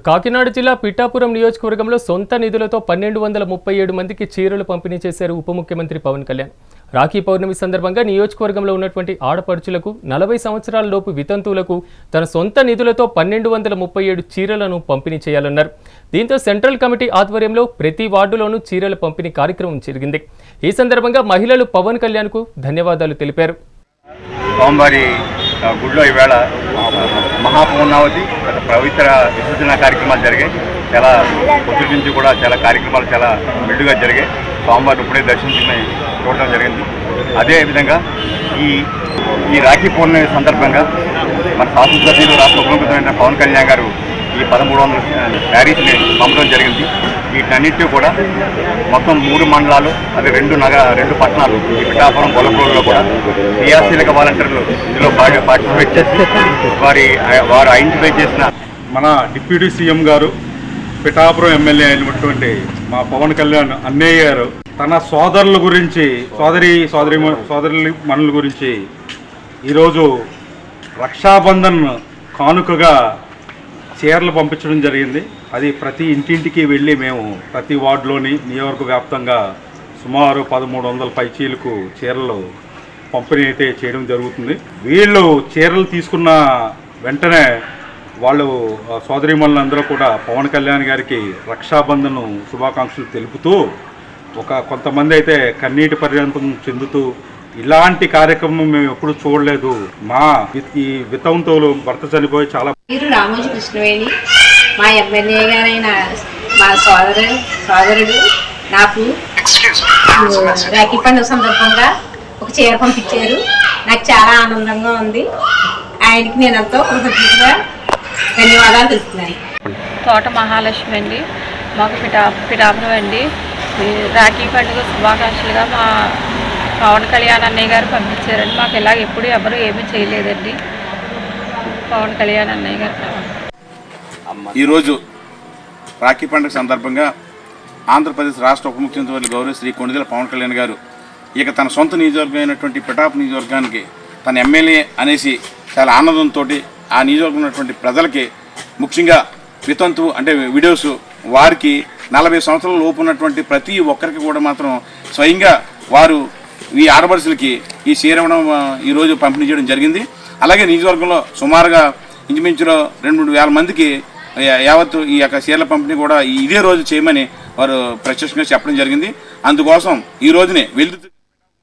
కాకినాడ జిల్లా పిఠాపురం నియోజకవర్గంలో సొంత నిధులతో పన్నెండు వందల ముప్పై ఏడు మందికి చీరలు పంపిణీ చేశారు ఉప ముఖ్యమంత్రి పవన్ కళ్యాణ్. రాఖీ పౌర్ణమి సందర్భంగా నియోజకవర్గంలో ఉన్నటువంటి ఆడపడుచులకు నలభై సంవత్సరాల లోపు వితంతువులకు తన సొంత నిధులతో పన్నెండు వందల ముప్పై ఏడు చీరలను పంపిణీ చేయాలన్నారు. దీంతో సెంట్రల్ కమిటీ ఆధ్వర్యంలో ప్రతి వార్డులోనూ చీరల పంపిణీ కార్యక్రమం జరిగింది. ఈ సందర్భంగా మహిళలు పవన్ కళ్యాణ్కు ధన్యవాదాలు తెలిపారు. గుడిలో ఈవేళ మహాపూర్ణావతి గత పవిత్ర విసర్జన కార్యక్రమాలు జరిగాయి. చాలా పొద్దు నుంచి కూడా చాలా కార్యక్రమాలు చాలా మిల్లుగా జరిగాయి. స్వామివారిని ఇప్పుడే దర్శించుకుని చూడడం జరిగింది. అదేవిధంగా ఈ ఈ రాఖీ పౌర్ణమి సందర్భంగా మన శాసనసభ్యులు రాష్ట్ర ఉప పవన్ కళ్యాణ్ గారు ఈ పదమూడు వందల శారీస్ని పంపడం జరిగింది. వీటన్నిటి కూడా మొత్తం మూడు మండలాలు అది రెండు నగ రెండు పట్టణాలు ఈ పిఠాపురం గొల్లపూర్లో కూడా క్రియాశీలక వాలంటీర్లు ఇందులో బాగా పార్టిసిపేట్ చేసి వారి వారు ఐడెంటిఫై చేసిన మన డిప్యూటీ సీఎం గారు పిఠాపురం ఎమ్మెల్యే అయినటువంటి మా పవన్ కళ్యాణ్ అన్నయ్య గారు తన సోదరుల గురించి సోదరి సోదరి సోదరుల మనుల గురించి ఈరోజు రక్షాబంధన్ కానుకగా చీరలు పంపించడం జరిగింది. అది ప్రతి ఇంటింటికి వెళ్ళి మేము ప్రతి వార్డులోని నియోజక వ్యాప్తంగా సుమారు పదమూడు వందల పైచీలకు చీరలు పంపిణీ అయితే చేయడం జరుగుతుంది. వీళ్ళు చీరలు తీసుకున్న వెంటనే వాళ్ళు ఆ, కూడా పవన్ కళ్యాణ్ గారికి రక్షాబంధన్ శుభాకాంక్షలు తెలుపుతూ ఒక కొంతమంది అయితే కన్నీటి పర్యంతం చెందుతూ ఇలాంటి కార్యక్రమం మేము ఎప్పుడు చూడలేదు. మా వి- ఈ వితంతువులు భర్త చనిపోయి చాలా మీరు రామోజీ కృష్ణవేణి మా ఎమ్మెల్యే గారైన మా సోదరు సోదరుడు నాకు రాఖీ పండుగ సందర్భంగా ఒక చీర పంపించారు. నాకు చాలా ఆనందంగా ఉంది. ఆయనకి నేను ఎంతో కృతజ్ఞతగా ధన్యవాదాలు తెలుపుతున్నాను. తోట మహాలక్ష్మి అండి. మాకు పిఠా పిఠాపురం అండి. రాఖీ పండుగ శుభాకాంక్షలుగా మా పవన్ కళ్యాణ్ అన్నయ్య గారు పంపించారండి. మాకు ఇలాగ ఎప్పుడు ఎవరు ఏమీ చేయలేదండి. పవన్ కళ్యాణ్ అన్నయ్య గారు. ఈరోజు రాఖీ పండుగ సందర్భంగా ఆంధ్రప్రదేశ్ రాష్ట్ర ఉప ముఖ్యమంత్రి గౌరవ శ్రీ కొండిదల పవన్ కళ్యాణ్ గారు ఇక తన సొంత నియోజకవర్గం అయినటువంటి పిఠాపు నియోజకవర్గానికి తన ఎమ్మెల్యే అనేసి చాలా ఆనందంతో ఆ నియోజకవర్గం ఉన్నటువంటి ప్రజలకి ముఖ్యంగా వితంతు అంటే విడోస్ వారికి నలభై సంవత్సరాల లోపు ఉన్నటువంటి ప్రతి ఒక్కరికి కూడా మాత్రం స్వయంగా వారు ఈ ఆడపడుచులకి ఈ చీరవడం ఈరోజు పంపిణీ చేయడం జరిగింది. అలాగే నియోజకవర్గంలో సుమారుగా ఇంచుమించులో రెండు మూడు వేల మందికి యావత్తు ఈ యొక్క చీరల పంపిణీ కూడా ఇదే రోజు చేయమని వారు ప్రత్యక్షంగా చెప్పడం జరిగింది. అందుకోసం ఈ రోజునే వెలుగు